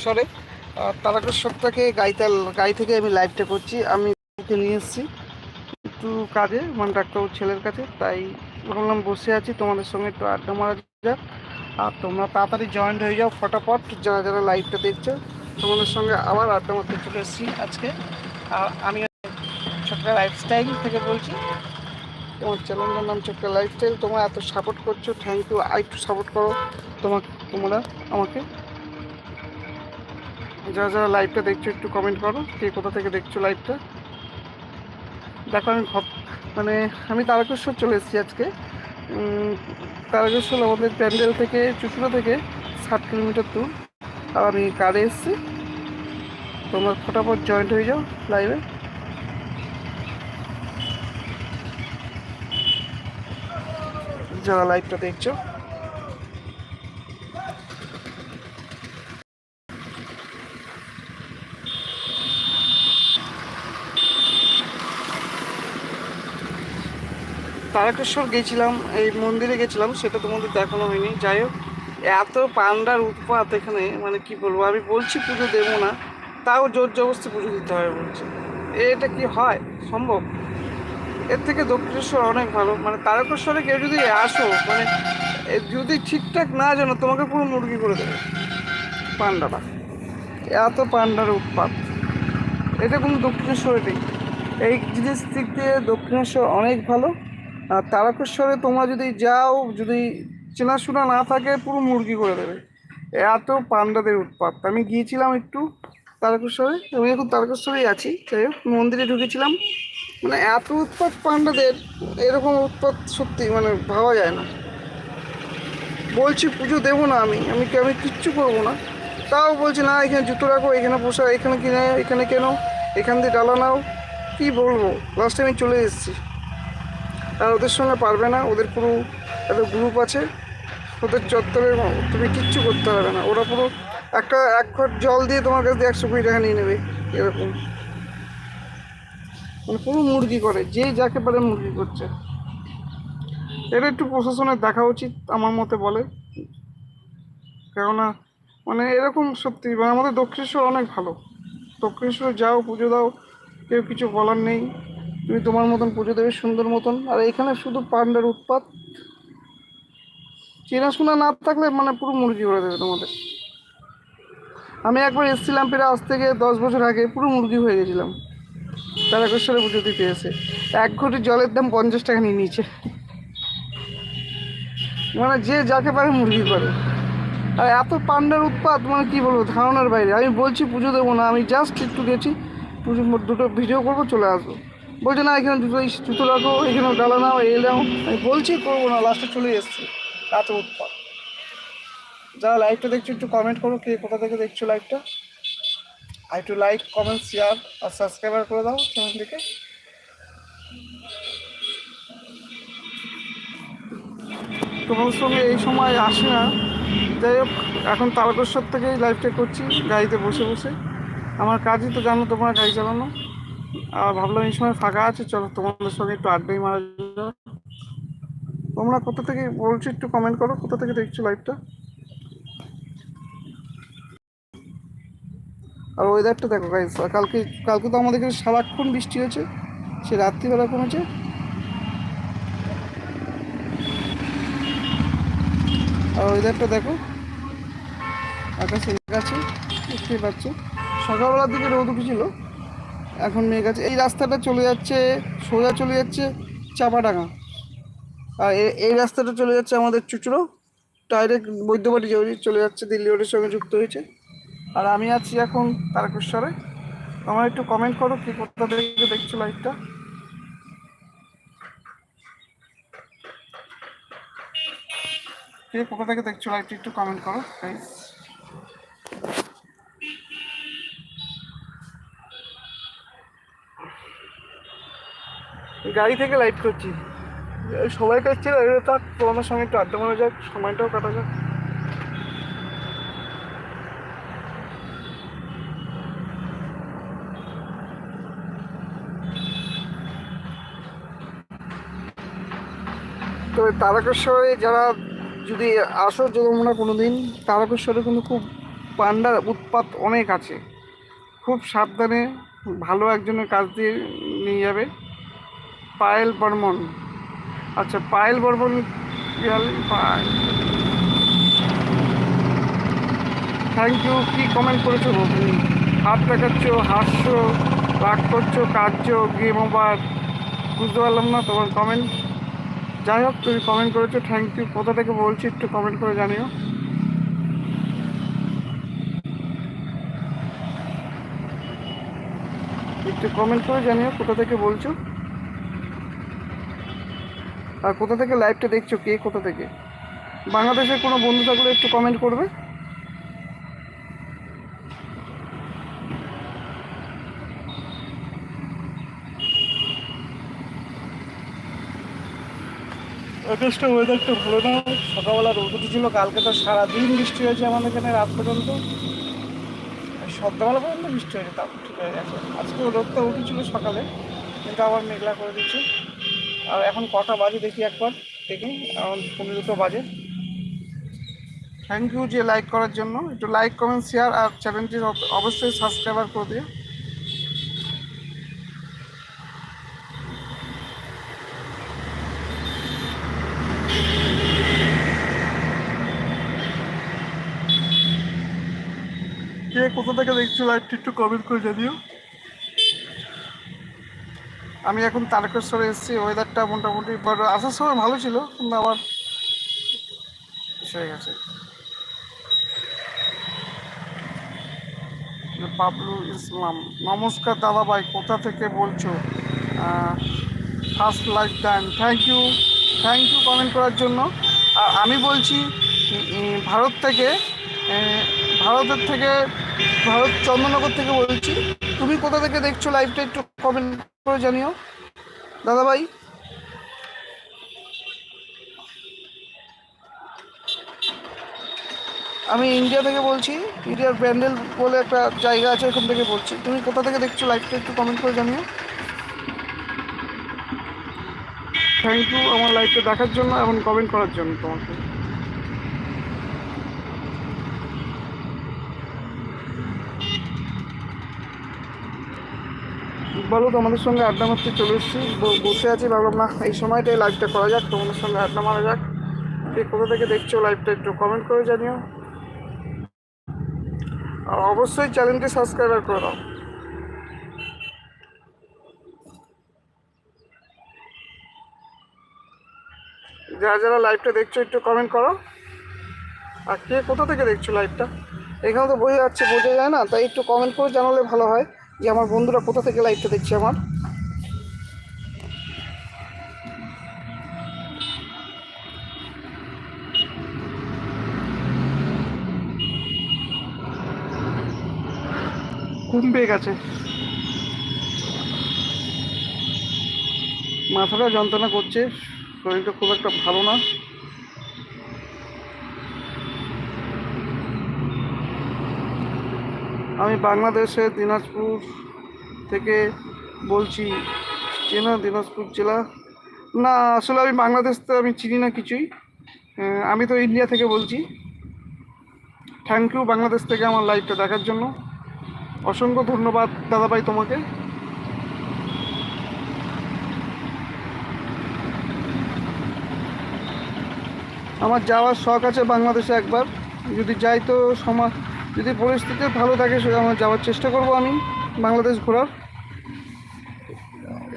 তারকেশ্বরে তারকেশ্বর থেকে গাইতাল গাই থেকে আমি লাইভটা করছি। আমি নিয়ে এসেছি। একটু কাজে মানে ডাক্তারবাবুর ছেলের কাছে। তাই ভাবলাম বসে আছি, তোমাদের সঙ্গে একটু আড্ডা মারা যাক। আর তোমরা তাড়াতাড়ি জয়েন্ট হয়ে যাও, ফটাফট। যারা যারা লাইভটা দেখছ, তোমাদের সঙ্গে আবার আড্ডা মারতে চলে এসেছি আজকে। আর আমি ছোট্ট লাইফস্টাইল থেকে বলছি। তোমার চ্যানেলের নাম ছোট্ট লাইফস্টাইল তোমরা এত সাপোর্ট করছ থ্যাংক ইউ আর একটু সাপোর্ট করো তোমাকে, তোমরা আমাকে। যারা যারা লাইভটা দেখছ, একটু কমেন্ট করো, কে কোথা থেকে দেখছ লাইভটা দেখো আমি মানে আমি তারকেশ্বর চলে এসেছি আজকে। তারকেশ্বর আমাদের প্যান্ডেল থেকে, চুচুড়া থেকে ষাট কিলোমিটার দূর। আর আমি কারে এসেছি। তোমরা ফটাফট জয়েন্ট হয়ে যাও লাইভে যারা লাইভটা দেখছ। তারকেশ্বর গেছিলাম, এই মন্দিরে গেছিলাম, সেটা তোমাদের দেখানো হয়নি। যাই হোক, এত পান্ডার উৎপাত এখানে মানে কি বলব, আমি বলছি পুজো দেবো না, তাও জোর জবরদস্তি পুজো দিতে হবে বলছে। এটা কি হয়? সম্ভব? এর থেকে দক্ষিণেশ্বর অনেক ভালো। মানে তারকেশ্বরে কেউ যদি আসো মানে যদি ঠিকঠাক না জানো, তোমাকে পুরো মুরগি করে দেবে পান্ডাটা এত পান্ডার উৎপাত। এটা কোনো দক্ষিণেশ্বরে নেই এই জিনিস দিক দিয়ে দক্ষিণেশ্বর অনেক ভালো। তারকেশ্বরে তোমরা যদি যাও, যদি চেনাশোনা না থাকে, পুরো মুরগি করে দেবে। এত পান্ডাদের উৎপাত। আমি গিয়েছিলাম একটু তারকেশ্বরে, আমি এখন তারকেশ্বরেই আছি। যাই হোক, মন্দিরে ঢুকেছিলাম। মানে এত উৎপাত পান্ডাদের, এরকম উৎপাত সত্যি মানে ভাবা যায় না। বলছি, পুজো দেবো না আমি আমি আমি কিচ্ছু করব না? তাও বলছি, না, এখানে জুতো রাখো, এখানে বসে এখানে কিনে, এখানে কেন, এখান দিয়ে ডালা নাও। কী বলব? লাস্টে আমি চলে এসেছি। আর ওদের সঙ্গে পারবে না, ওদের পুরো একটা গ্রুপ আছে, ওদের চত্বরে তুমি কিচ্ছু করতে পারবে না। ওরা পুরো একটা এক ঘট জল দিয়ে তোমার কাছে একশো কুড়ি টাকা নিয়ে নেবে, এরকম। মানে পুরো মুরগি করে, যে যাকে পারে মুরগি করছে। এটা একটু প্রশাসনের দেখা উচিত, আমার মতে বলে। কেননা মানে এরকম সত্যি মানে আমাদের দক্ষিণেশ্বর অনেক ভালো। দক্ষিণেশ্বরে যাও, পুজো দাও, কেউ কিছু বলার নেই। তুমি তোমার মতন পুজো দেবে, সুন্দর মতন। আর এখানে শুধু পান্ডার উৎপাত। চেনাশোনা না থাকলে মানে পুরো মুরগি করে দেবে তোমাদের। আমি একবার এসেছিলাম প্রায় আজ থেকে দশ বছর আগে, পুরো মুরগি হয়ে গেছিলাম। তারকেশ্বরে পুজো দিতে এসে। এক ঘটি জলের দাম পঞ্চাশ টাকা নিয়ে নিয়েছে। মানে যে যাকে পারে মুরগি করে। আর এত পান্ডার উৎপাত মানে কি বলব, ধারণার বাইরে। আমি বলছি পুজো দেবো না, আমি জাস্ট একটু গেছি। পুজো দুটো ভিডিও করব, চলে আসব। বলছে, না, এখানে ইস- জুতো রাখো, এখানে ডালা নাও, এই নাও। আমি বলছি, করব না লাস্টে চলে এসছি এত উৎপাত। যারা লাইভটা দেখছ, একটু কমেন্ট করো, কে কোথা থেকে দেখছ লাইভটা আর একটু লাইক কমেন্ট শেয়ার আর সাবস্ক্রাইবার করে দাও চ্যানেল থেকে। তোমার সঙ্গে এই সময় আসে না। যাই হোক, এখন তারকেশ্বর থেকেই লাইভটা করছি, গাড়িতে বসে বসে। আমার কাজই তো জানো তোমরা, গাড়ি চালানো। আর ভাবলাম এই সময় ফাঁকা আছে, চলো তোমাদের সঙ্গে একটু আড্ডাই মারা। তোমরা কোথা থেকে বলছো একটু কমেন্ট করো, কোথা থেকে দেখছ লাইভটা আর ওয়েদারটা দেখো গাইস কালকে কালকে তো আমাদের এখানে সারাক্ষণ বৃষ্টি হয়েছে, সে রাত্রিবেলা কমেছে আর ওয়েদারটা দেখো, আকাশে আছে, দেখতেই পাচ্ছ। সকালবেলার দিকে রোদ উঠেছিল। এখন মেঘ আছে। এই রাস্তাটা চলে যাচ্ছে, সোজা চলে যাচ্ছে চাপাডাঙ্গা। আর এই রাস্তাটা চলে যাচ্ছে আমাদের চুচড়ো। ডাইরেক্ট বৈদ্যবাটি জৌরি চলে যাচ্ছে, দিল্লি রোডের সঙ্গে যুক্ত হয়েছে। আর আমি আছি এখন তারকেশ্বরে। তোমরা একটু কমেন্ট করো, কি কোথা থেকে দেখছ লাইভটা কে কোথা থেকে দেখছ লাইভটা একটু কমেন্ট করো প্লিজ গাড়ি থেকে লাইভ করছি। সবাই কাছে থাক, তোমাদের সঙ্গে একটু আড্ডা মারা যাক, সময়টাও কাটা যাক। তো তারকেশ্বরে যারা যদি আসো তোমরা কোনো দিন তারকেশ্বরে কিন্তু খুব পান্ডার উৎপাত অনেক আছে। খুব সাবধানে ভালো একজনের কাজ দিয়ে নিয়ে যাবে। পায়েল বর্মন। আচ্ছা পায়েল বর্মন থ্যাংক ইউ কি কমেন্ট করেছ তুমি হাত দেখাচ্ছ হাস্য রাগ করছ কার্য গেম ওভার বুঝতে পারলাম না তোমার কমেন্ট যাই হোক, তুমি কমেন্ট করেছ থ্যাংক ইউ কোথা থেকে বলছি একটু কমেন্ট করে জানিও। একটু কমেন্ট করে জানিও কোথা থেকে বলছো। আর কোথা থেকে লাইভটা দেখছ? কে কোথা থেকে? বাংলাদেশের কোনো বন্ধু থাকলে একটু কমেন্ট করবে। যথেষ্ট ওয়েদারটা ভালো না। সকালবেলা রোদ উঠেছিল কালকে তো সারাদিন বৃষ্টি হয়েছে আমাদের এখানে রাত পর্যন্ত। সন্ধ্যাবেলা পর্যন্ত বৃষ্টি হয়েছে, তাও ঠিক গেছে। আজকে রোদটা উঠেছিল সকালে, কিন্তু আবার মেঘলা করে দিচ্ছে। আর এখন কটা বাজে দেখি একবার, দেখি, এখন পনেরো দুটো বাজে। থ্যাংক ইউ যে লাইক করার জন্য। একটু লাইক কমেন্ট শেয়ার আর চ্যানেলটি অবশ্যই সাবস্ক্রাইবার করে দিও। কে কোথা থেকে দেখছ লাইভটি একটু কমেন্ট করে জানিও। আমি এখন তারকেশ্বরে এসেছি ওয়েদারটা মোটামুটি বড়, আসার সময় ভালো ছিল, কিন্তু আবার হয়ে গেছে। বাবলু ইসলাম, নমস্কার দাদা ভাই কোথা থেকে বলছো? First life time thank you thank you comment করার জন্য। আর আমি বলছি ভারত থেকে ভারতের থেকে, ভারত চন্দ্রনগর থেকে বলছি, তুমি কোথা থেকে দেখছ লাইভটা একটু কমেন্ট করে জানিও। দাদা ভাই আমি ইন্ডিয়া থেকে বলছি, ইন্ডিয়ার ব্যান্ডেল বলে একটা জায়গা আছে ওখান থেকে বলছি। তুমি কোথা থেকে দেখছ লাইভটা একটু কমেন্ট করে জানিও। থ্যাংক ইউ আমার লাইভটা দেখার জন্য এবং কমেন্ট করার জন্য তোমাকে। বলো তোমাদের সঙ্গে আড্ডা মারতে চলে এসেছি। বসে আছি ভাবলাম না, এই সময়টাই লাইভটা করা যাক, তোমাদের সঙ্গে আড্ডা মারা যাক। কে কোথা থেকে দেখছ লাইভটা একটু কমেন্ট করে জানিও। আর অবশ্যই চ্যানেলটি সাবস্ক্রাইবার করে দাও। যারা যারা লাইভটা দেখছ, একটু কমেন্ট করো। আর কে কোথা থেকে দেখছ লাইভটা এখানে তো বোঝা যাচ্ছে বোঝা যায় না, তাই একটু কমেন্ট করে জানালে ভালো হয়। যে আমার বন্ধুরা কোথা থেকে লাইভটা দেখছে আমার? পেয়ে গেছে। মাথাটা যন্ত্রণা করছে, শরীরটা খুব একটা ভালো না। আমি বাংলাদেশের দিনাজপুর থেকে বলছি, চেনা দিনাজপুর জেলা। না, আসলে আমি বাংলাদেশ তো আমি চিনি না কিছুই। আমি তো ইন্ডিয়া থেকে বলছি। থ্যাংক ইউ বাংলাদেশ থেকে আমার লাইভটা দেখার জন্য। অসংখ্য ধন্যবাদ দাদাভাই তোমাকে। আমার যাওয়ার শখ আছে বাংলাদেশে একবার। যদি যাই তো সমাজ যদি পরিস্থিতি ভালো থাকে আমার যাওয়ার চেষ্টা করব আমি, বাংলাদেশ ঘোরার।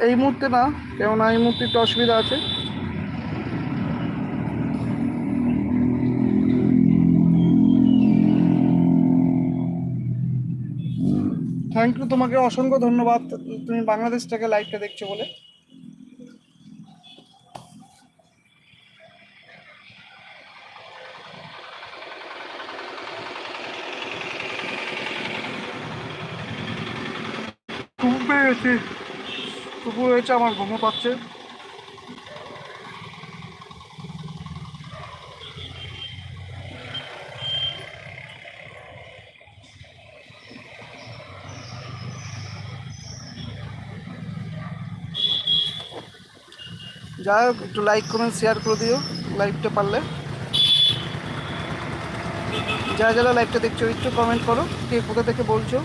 এই মুহূর্তে না, কেননা এই মুহূর্তে একটু অসুবিধা আছে। থ্যাংক ইউ তোমাকে অসংখ্য ধন্যবাদ। তুমি বাংলাদেশটাকে লাইভটা দেখছ বলে। ঘুম পেয়ে গেছে দুপুর হয়েছে আমার ঘুমো পাচ্ছে। যাই হোক, একটু লাইক কমেন্ট শেয়ার করে দিও লাইভটা পারলে। যারা যারা লাইভটা দেখছ, একটু কমেন্ট করো, কে কোথা থেকে বলছো।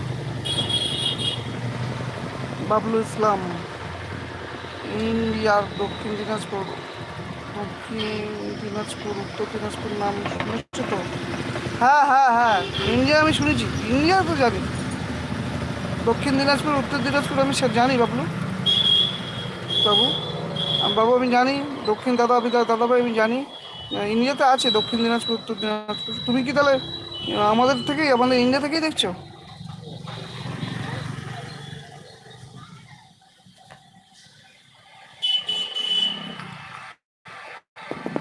বাবলু ইসলাম, ইন্ডিয়ার দক্ষিণ দিনাজপুর দক্ষিণ দিনাজপুর, উত্তর দিনাজপুর নাম শুনেছো তো? হ্যাঁ হ্যাঁ হ্যাঁ ইন্ডিয়া আমি শুনেছি, ইন্ডিয়া তো জানি। দক্ষিণ দিনাজপুর, উত্তর দিনাজপুর আমি জানি বাবলু। বাবু বাবু আমি জানি, দক্ষিণ দাদা, আমি দাদাভাই আমি জানি। ইন্ডিয়াতে আছে দক্ষিণ দিনাজপুর, উত্তর দিনাজপুর। তুমি কি তাহলে আমাদের থেকেই, আমাদের ইন্ডিয়া থেকেই দেখছ?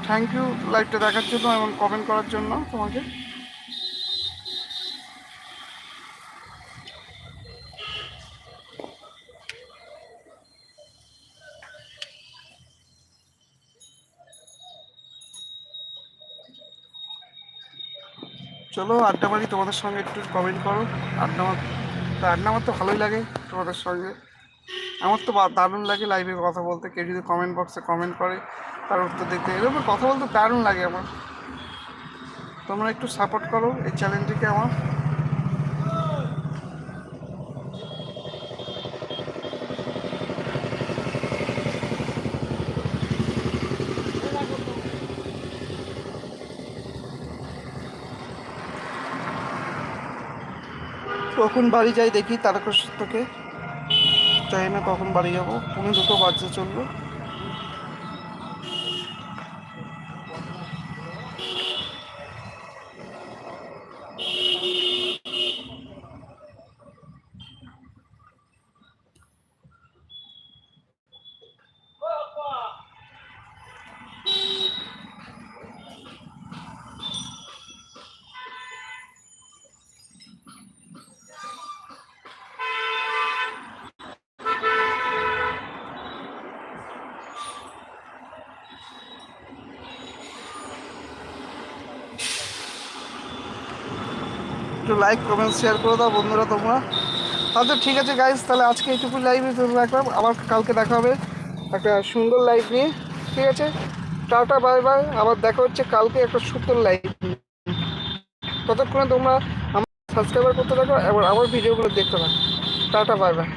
থ্যাংক ইউ লাইভটা দেখার জন্য এবং কমেন্ট করার জন্য তোমাকে। চলো, আড্ডা মারি, তোমাদের সঙ্গে একটু কমেন্ট করো। আড্ডা মার আড্ডা আমার তো ভালোই লাগে তোমাদের সঙ্গে। আমার তো দারুণ লাগে লাইভে কথা বলতে। কেউ যদি কমেন্ট বক্সে কমেন্ট করে তার উত্তর দেখতে এরকম কথা বলতে দারুণ লাগে আমার। তোমরা একটু সাপোর্ট করো এই চ্যানেলটিকে আমার। কখন বাড়ি যাই দেখি তারকেশ্বর থেকে। জানি না কখন বাড়ি যাব। পুনে দুটো বাজতে চলবে একটু লাইক কমেন্ট শেয়ার করে দাও বন্ধুরা তোমরা। আচ্ছা ঠিক আছে গাইজ তাহলে আজকে এইটুকু লাইভে রাখলাম আবার কালকে দেখা হবে একটা সুন্দর লাইভ নিয়ে। ঠিক আছে? টাটা বাই বাই আবার দেখা হচ্ছে কালকে একটা সুন্দর লাইভ ততক্ষণে তোমরা আমার সাবস্ক্রাইবার করতে থাকো, এবার আমার ভিডিওগুলো দেখতে থাকো। Tata bye bye